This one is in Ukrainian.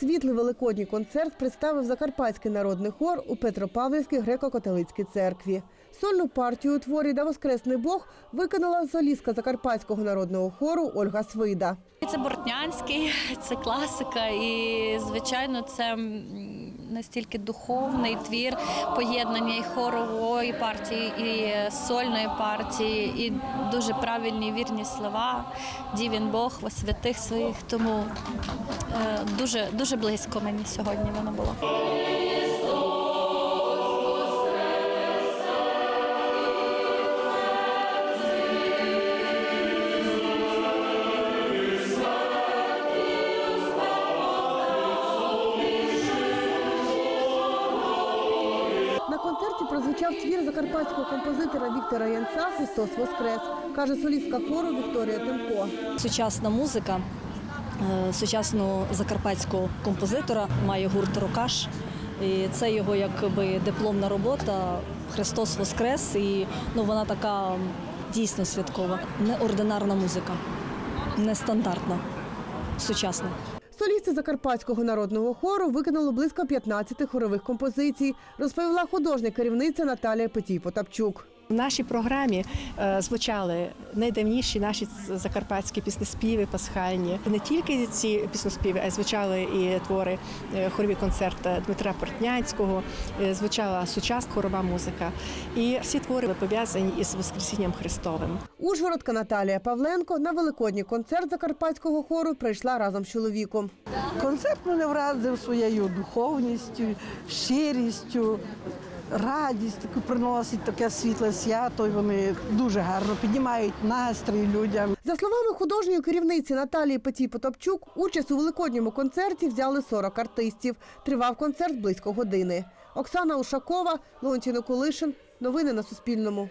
світлий великодній концерт представив Закарпатський народний хор у Петропавлівській греко-католицькій церкві. Сольну партію у творі «Да воскресний Бог виконала солістка Закарпатського народного хору Ольга Свида. Це Бортнянський, це класика, і звичайно, це настільки духовний твір поєднання і хорової партії, і сольної партії, і дуже правильні вірні слова. Дівін Бог во святих своїх. Тому е, дуже дуже близько мені сьогодні воно було. Прозвучав твір закарпатського композитора Віктора Янца Христос Воскрес, каже солістка хору Вікторія Тимко. Сучасна музика е, сучасного закарпатського композитора має гурт Рокаш. І це його якби дипломна робота Христос Воскрес. І ну, вона така дійсно святкова. Неординарна музика, нестандартна, сучасна. Солісти Закарпатського народного хору виконали близько 15 хорових композицій, розповіла художня керівниця Наталія Петій Потапчук. В нашій програмі е, звучали найдавніші наші закарпатські піснеспіви пасхальні. Не тільки ці піснеспіви, а й звучали і твори е, хорові концерти Дмитра Портнянського, е, звучала сучасна хорова музика. І всі твори пов'язані із Воскресінням Христовим. Ужгородка Наталія Павленко на великодній концерт закарпатського хору прийшла разом з чоловіком. Концерт мене вразив своєю духовністю, щирістю, радість таку приносить таке світле свято. І вони дуже гарно піднімають настрій людям. За словами художньої керівниці Наталії Петій Потапчук, участь у великодньому концерті взяли 40 артистів. Тривав концерт близько години. Оксана Ушакова, Леонтій Николишин. Новини на Суспільному.